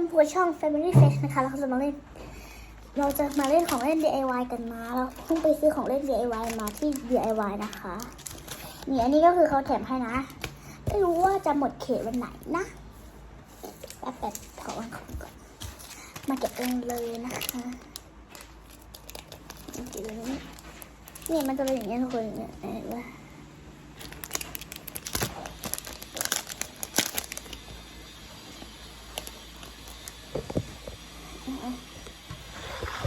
นพัวช่อง Family Fest นะคะเราจะมาเล่น เราจะมาเล่นของเล่น DIY กันนะเราเพิ่งไปซื้อของเล่น DIY มาที่ DIY นะคะนี่อันนี้ก็คือเขาแถมให้นะไม่รู้ว่าจะหมดเขตวันไหนนะแป๊บแป๊บขอวางของก่อนมาเก็บเองเลยนะคะนี่มันจะเป็นอย่างนี้ทุกคนเนี่ยเห็นปะ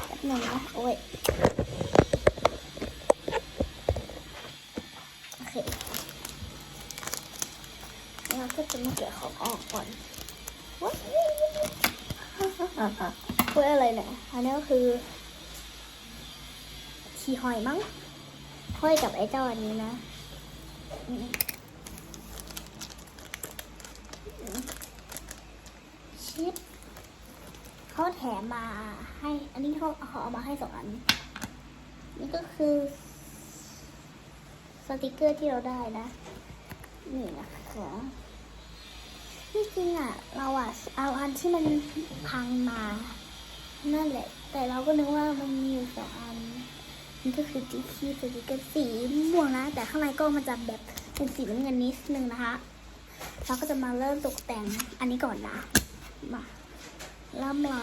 แป๊บหนึ่งนะโอ้ยโอเคเราก็จะมาเก็บของออกก่อนว้ายเพื่ออะไรเนี่ยอันนี้ก็คือชีหอยมั้งห้อยกับไอ้เจ้าอันนี้นะอืมอืมชิป เขาแถมมาให้ อันนี้ เขาเขาเอามาให้สองอัน นี่ก็คือสติกเกอร์ที่เราได้นะ นี่นะคะที่จริงอะ เราอะเอาอันที่มันพังมา นั่นแหละ แต่เราก็นึกว่ามันมีอยู่สองอันนี่ก็คือจิ๊กคีสติกเกอร์สีม่วงนะ แต่ข้างในก็มันจะแบบเป็นสีน้ำเงินนิดนึงนะคะเราก็จะมาเริ่มตกแต่งอันนี้ก่อนนะ มาล่ำลา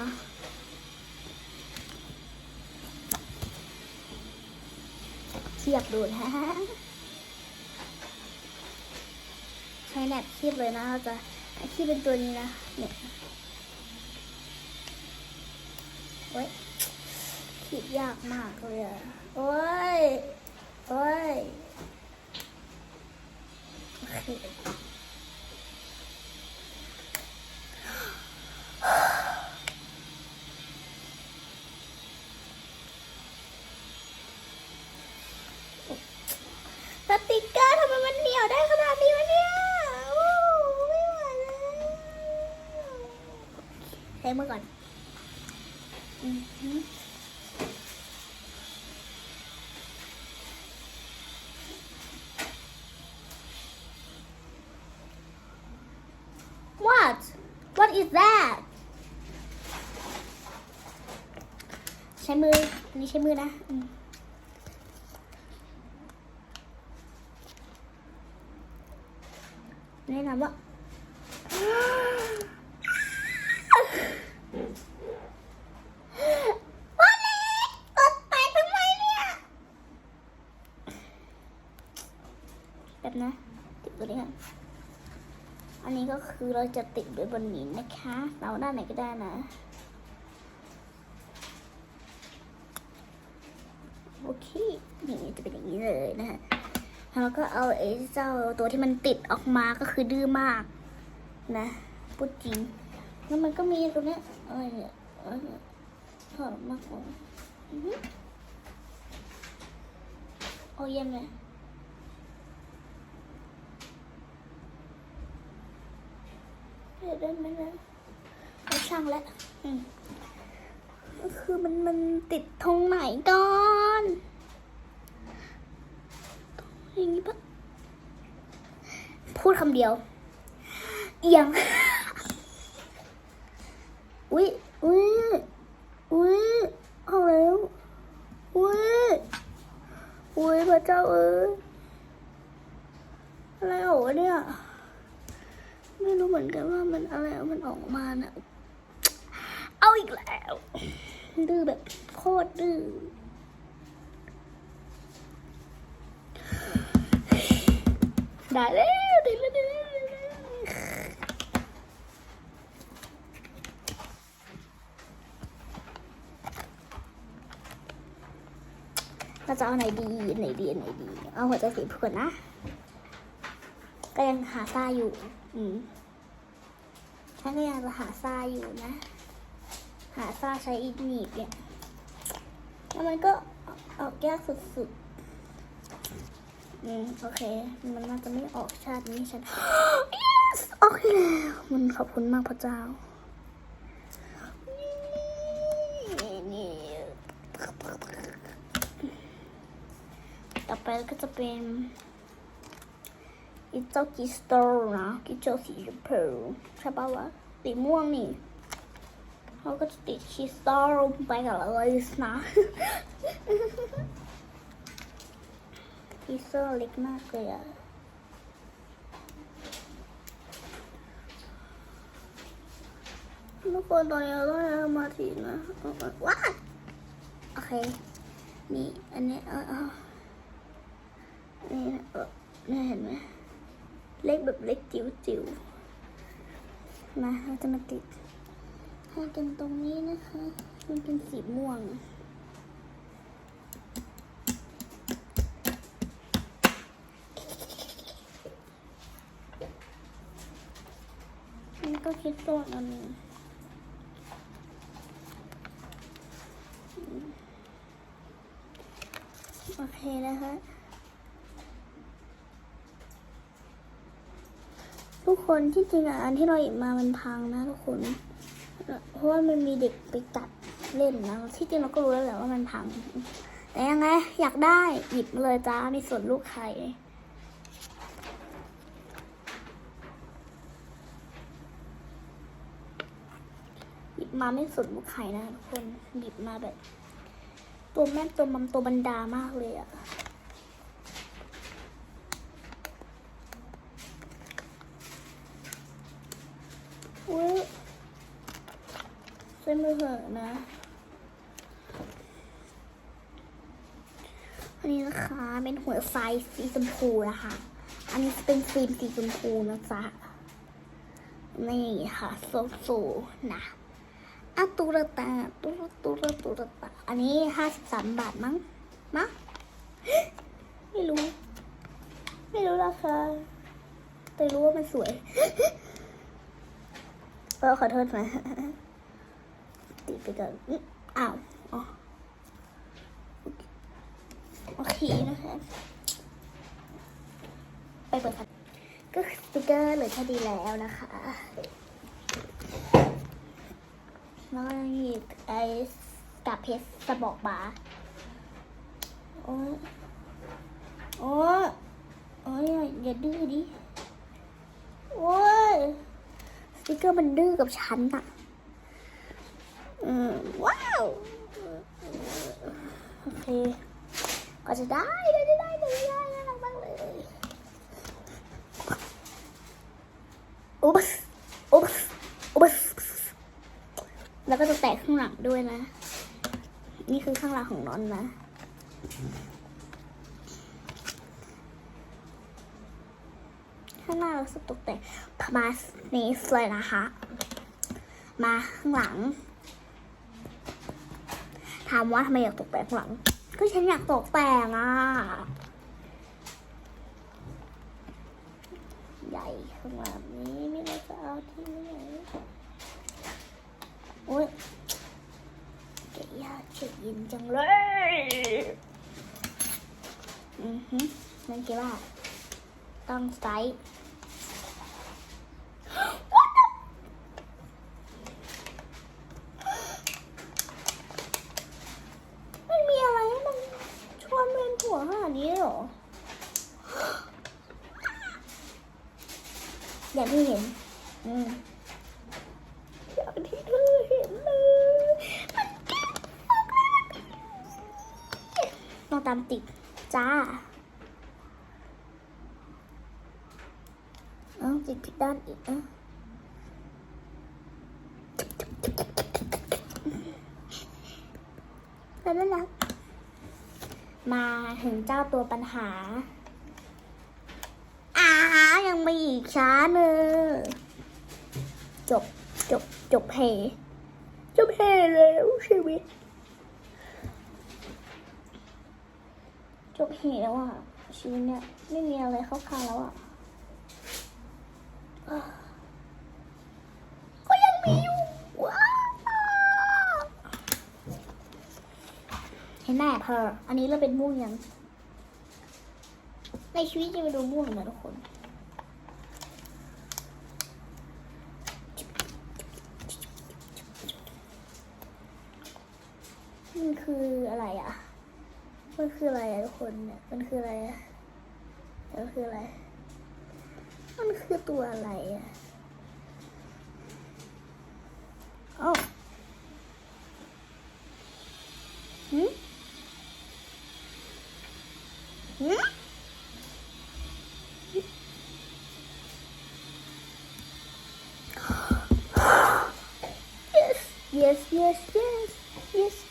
เทียบดูนะฮะใช้แนบคีบเลยนะเราจะคีบเป็นตัวนี้นะเนี่ยโอ้ยคีบยากมากเลยอะโอ้ยโอ้ยโอเค สติกเกอร์ทำไมมันเหนียวได้ขนาดนี้วะเนี่ยโอ้ไม่ไหวแล้วใช้ มือก่อนอ What What is that ใช้มือ อันนี้ใช้มือนะอืม แนะนำว่าวันนี้กดไปทำไมเนี่ย แบบนะ ติดตัวนี้กันอันนี้ก็คือเราจะติดไว้บนนี้นะคะ เราด้านไหนก็ได้นะโอเคนี่จะเป็นอย่างนี้เลยนะฮะแล้วก็เอาไอ้เจ้าตัวที่มันติดออกมาก็คือดื้อมาก นะพูดจริงแล้วมันก็มีตรงนี้อะไรเนี่ยอะไรเนี่ยถอดออกมากกว่าอือโอ้เยี่ยมเล เดี๋ยวได้ไหมนะเอาช่างแล้วอืมก็คือมันมันติดตรงไหนก่อนอย่างนี้ปะพูดคำเดียว เอียง อุ้ยอุ้ยอุ้ยเอาแล้วอุ้ยอุ้ยพระเจ้าเอ้ยอะไรออกวะเนี่ย ไม่รู้เหมือนกันว่ามันอะไรมันออกมานะเอาอีกแล้ว ดื้อแบบโคตรดื้อได้แล้วได้แล้วได้แล้วได้แล้วเราจะเอาไหนดีอันไหนดีอันไหนดี เอาหัวใจสีเผือกนะ ก็ยังหาซ่าอยู่ อืมฉันก็ยังจะหาซาอยู่นะ หาซาใช้อีกหนีบเนี่ยแล้วมันก็ออกยากสุดๆ อืม โอเค มันน่าจะไม่ออกชาตินี้ฉัน yes โอเคแล้วมันขอบคุณมากพระเจ้า นี่ต่อไปก็จะเป็น อีเจ้ากิสโตร์นะกิเจ้าสีชมพูใช่ป่าวะสีม่วงนี่เขาก็จะติดคริสตัลงไปกับอะไรนะคริสตัลเล็กมากเลยอะทุกคนตอนนี้เราต้องทำมาทีนะว้าโอเค นี่ อันนี้เออเอานี่นะเออนี่เห็นไหม เล็กแบบเล็กจิ๋วจิ๋วๆมาเราจะมาติดให้กันตรงนี้นะคะ มันเป็นสีม่วงนี่ก็คิดตัวอันนึงอืมโอเคนะคะ ทุกคนที่จริงอะอันที่เราหยิบมามันพังนะทุกคน เพราะว่ามันมีเด็กไปตัดเล่นนะที่จริงเราก็รู้แล้วแหละว่ามันพัง แต่ยังไงอยากได้หยิบเลยจ้ามีส่วนลูกไข่หยิบมาไม่สุดลูกไข่นะทุกคนหยิบมาแบบ ตัวแม่ตัวมัมตัวบันดามากเลยอะ อุ้ย เส้นมือเหอะนะ อันนี้นะคะเป็นหัวไฟสีชมพูนะคะ อันนี้เป็นฟิล์มสีชมพูนะจ๊ะนี่ค่ะโซโซนะอะตุระตาตุระตุระตุระตา อันนี้ห้าสิบสามบาทมั้งมั้งไม่รู้ ไม่รู้ราคาแต่รู้ว่ามันสวยเออขอโทษนะ ไปก่อนอ้าวอ๋อโอเคนะคะไปเปิดกันก็สติกเกอร์เหลือแค่ดีแล้วนะคะแล้วก็หยิบไอ้กับเพชรกระบอกบาโอ้ยโอ้ยโอ้ยอย่าอย่าดื้อดิ โอ้ยสติกเกอร์มันดื้อกับฉันอะ ว้าว โอเค ก็จะได้ก็จะได้ก็จะได้น่ารักมากเลยอุ๊บอุ๊บอุ๊บแล้วก็จะแตะข้างหลังด้วยนะ นี่คือข้างหลังของนอนนะข้างหน้าเราจะตกแต่งประมาณนี้เลยนะคะ มาข้างหลัง ถามว่าทำไมอยากตกแต่งข้างหลัง ก็ฉันอยากตกแต่งอะ ใหญ่ข้างหลังนี้ไม่รู้จะเอาที่ไหนโอ๊ยเกยาเฉียดยินจังเลย อือฮึนั่นคิดว่าต้องไซส์ มันมีอะไรให้มันชวนเวียนหัวขนาดนี้เลยเหรอ อย่างที่เห็น อย่างที่เธอเห็นเลยมันแก้ต้องตามติดจ้าเอาติดผิดด้านอีกอะแล้วนะมาถึงเจ้าตัวปัญหาอ่ายังมีอีกช้าเนอะ จบจบจบเพจบเพแล้วชีวิต จบเหแล้วอะชีวิตเนี่ยไม่มีอะไรเข้าคางแล้วอะก็ยังมีอยู่ว้าเห็นไหมเพออันนี้เราเป็นม่วงยังในชีวิตจะไปดูม่วงนะทุกคน คืออะไรอะ มันคืออะไรทุกคนเนี่ย มันคืออะไรมันคืออะไร มันคือตัวอะไรอะโอ้หืมหืมเยส yes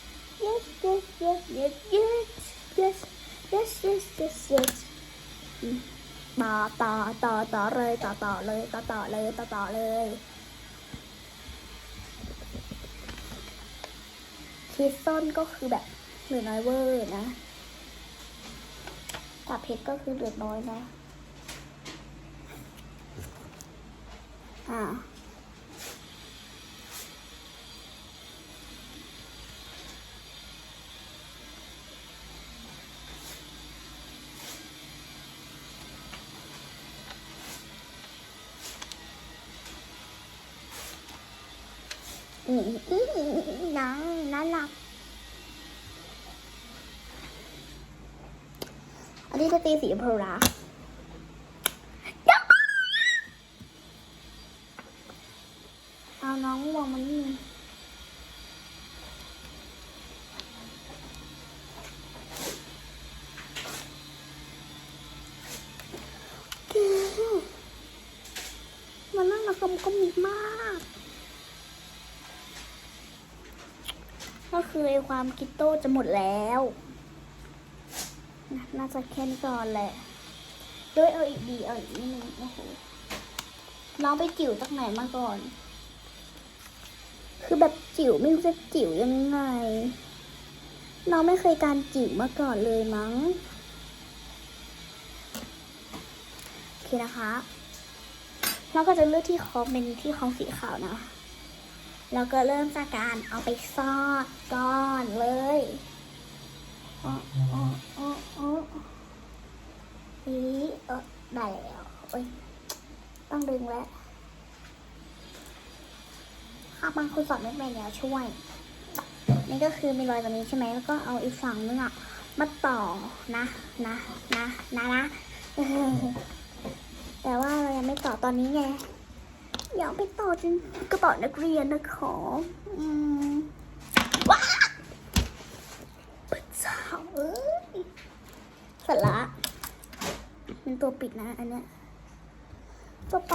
yes, yes, yes, yes, yes, yes, yes, yes. ต่อต่อต่อต่อเลยต่อต่อเลยต่อต่อเลยต่อต่อเลยคิดซ่อนก็คือแบบเหลือน้อยเวอร์นะตับเพชรก็คือเหลือน้อยนะอ่า น้องน่ารักอันนี้จะตีสีเพลราเอาน้องมองมันนี่แกมันน่ารักกำกำมิดมาก ก็ ความคิดโต้จะหมดแล้วน,น่าจะแค่นี้ก่อนแหละ ด้วยเอาอีกดีเอาอีกนิดนึงโอ้โหน้องไปจิ๋วจากไหนมาก่อน คือแบบจิ๋วไม่รู้จะจิ๋วยังไง น้องไม่เคยการจิ๋วมาก่อนเลยมั้งโอเคนะคะเราก็จะเลือกที่คอมเป็นที่คอมสีขาวนะ แล้วก็เริ่มจากการเอาไปซอดก่อนเลยอ๋ออ๋ออ๋ออ๋อนี่เออได้แล้วโอ้ยต้องดึงแล้วถ้าบางคนสอนไม่เป็นเดี๋ยวช่วย นี่ก็คือมีรอยตรงนี้ใช่ไหมแล้วก็เอาอีกฝั่งนึงอะมาต่อนะนะนะนะนะแต่ว่าเรายังไม่ต่อตอนนี้ไง อยากไปต่อจนกระเป๋านักเรียนนะขออืมว้าพระเจ้าเอ้ยเสร็จละเป็นตัวปิดนะอันเนี้ยต่อไป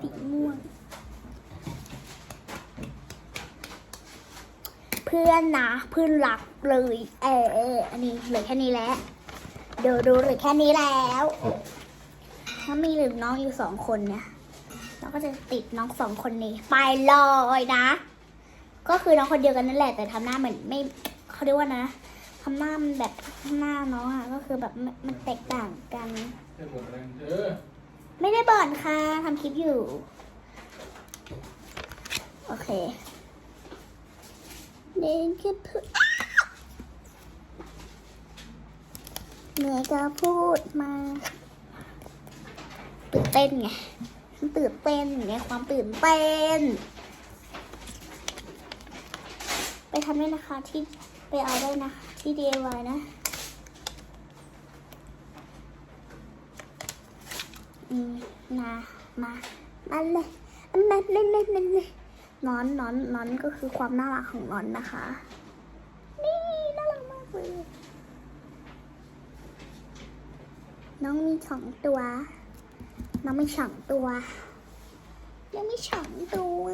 สีม่วง เพื่อนนะเพื่อนรักเลย เออเอออันนี้เหลือแค่นี้แหล้ว เดี๋ยวดูเหลือแค่นี้แล้วถ้ามีหรือน้องอยู่สองคนเนี่ยเราก็จะติดน้องสองคนนี้ ไปเลยนะ ก็คือน้องคนเดียวกันนั่นแหละ แต่ทำหน้าเหมือนไม่เขาเรียกว่านะทำหน้ามันแบบหน้าน้องอะก็คือแบบมันมันแตกต่างกันจะหมดแรงเธอไม่ได้บ่นค่ะทำคลิปอยู่ โอเคเดินแค่พูด เหนื่อยก็พูดมาตื่นเต้นไงตื่นเต้นไงความตื่นเต้น ไปทำได้นะคะที่ไปเอาได้นะที่ DIY นะ อืมมามามาเลยมาเลยเลยเลยเลยนอนนอนนอนก็คือความน่ารักของนอนนะคะ นี่น่ารักมากเลย น้องมีสองตัว น้องมีสองตัว น้องมีสองตัว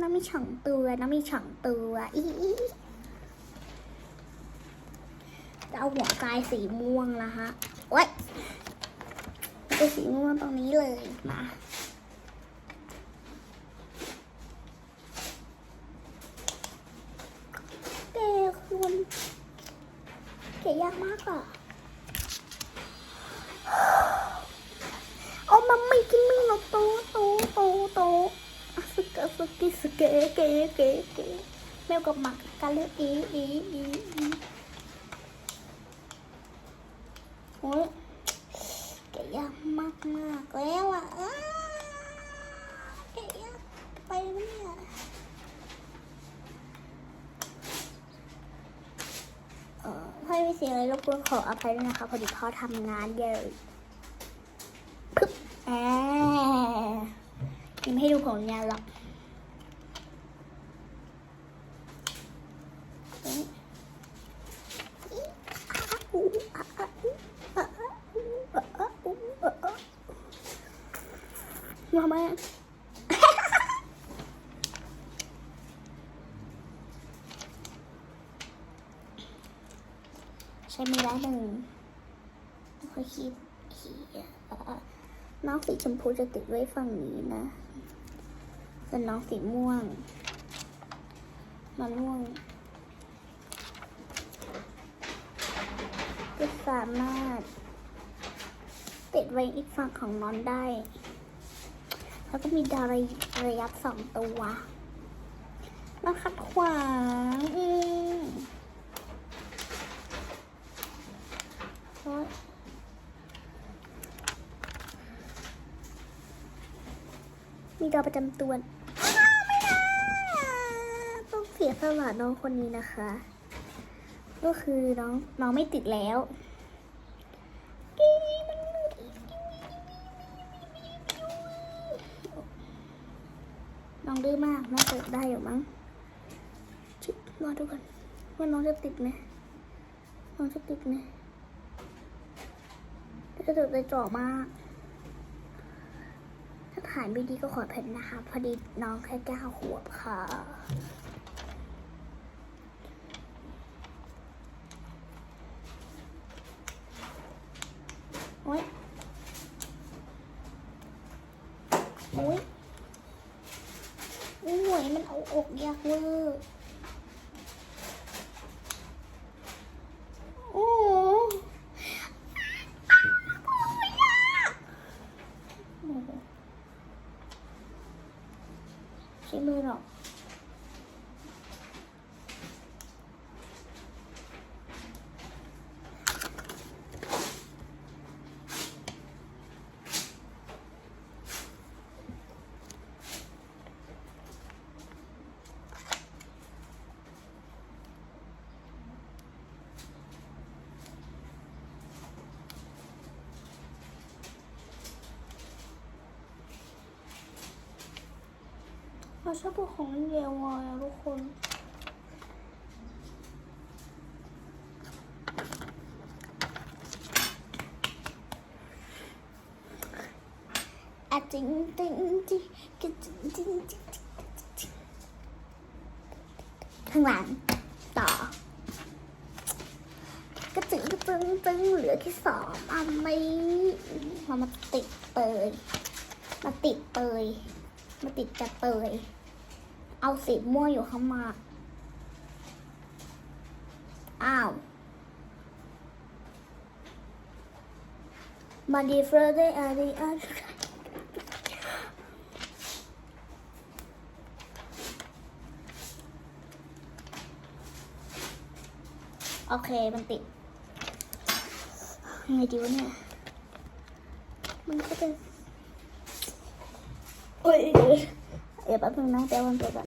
น้องมีสองตัว น้องมีสองตัว อีอีอีจะเอาหัวกายสีม่วงละฮะโอ๊ยเป็นสีม่วงตรงนี้เลย มาเก๋คุณเก๋ยากมากอะเอามาไม่กินไม่หรอกโตโตโตโตอะสเกะส เกิสเก๋เก๋เก๋แมวกับหมักกันเลยอีอีอีอีโอ้ยแกะยากมากมากแล้วอะอ้าแกะยากไปเนี่ยเออถ้าไม่มีเสียงอะไรรบกวนขออภัยด้วยนะคะพอดีพ่อทำงานเยอะปึ๊บแอายังไม่ให้ดูผลงานหรอกเอ๊ะอีอาอูอาอาอูอาอาอูอาอาอูอาอา มาไหมใช้มือได้หนึ่งค่อยคีบคีบเอ่อน้องสีชมพูจะติดไว้ฝั่งนี้นะส่วนน้องสีม่วง มันม่วง จะ สามารถ ติดไว้อีกฝั่งของน้องได้ แล้วก็มีดาวระยับสองตัวมาขัดขวางอืมมีดาวประจำตัวไม่ได้ต้องเสียสละน้องคนนี้นะคะ ก็คือน้องน้องไม่ติดแล้ว องดื้อมากน่าจะได้อยู่มั้งชิบรอดูกันว่าน้องจะติดไหมน้องจะติดไหมจะติดใจจ่อมากถ้าถ่ายไม่ดีก็ขอเพจนนะคะ พอดีน้องแค่เก้าขวบค่ะ โอ๊ย โอ๊ยโอ้ยมันเอาอก ยากเวอร์โอ้โหโอ้โหใช้มือหรอก เรา ชอบพวกของเยลวอยอะทุกคน อะจริงจริงจริงจริงจริงจริงจิงข้างหลังต่อกระจึงกระจึงจึงเหลือแค่สองอันนี้เรามาติดเปยมาติดเปยมาติดจะเปย เอาสีม่วงอยู่ข้างมาอ้าว มาดีเฟอร์ได้อะไรอะโอเค มันติดยังไงดีวะเนี่ย มันก็จะโอ้ยเดี๋ยวแป๊บนึงนะเดี๋ยวมันไปก่อน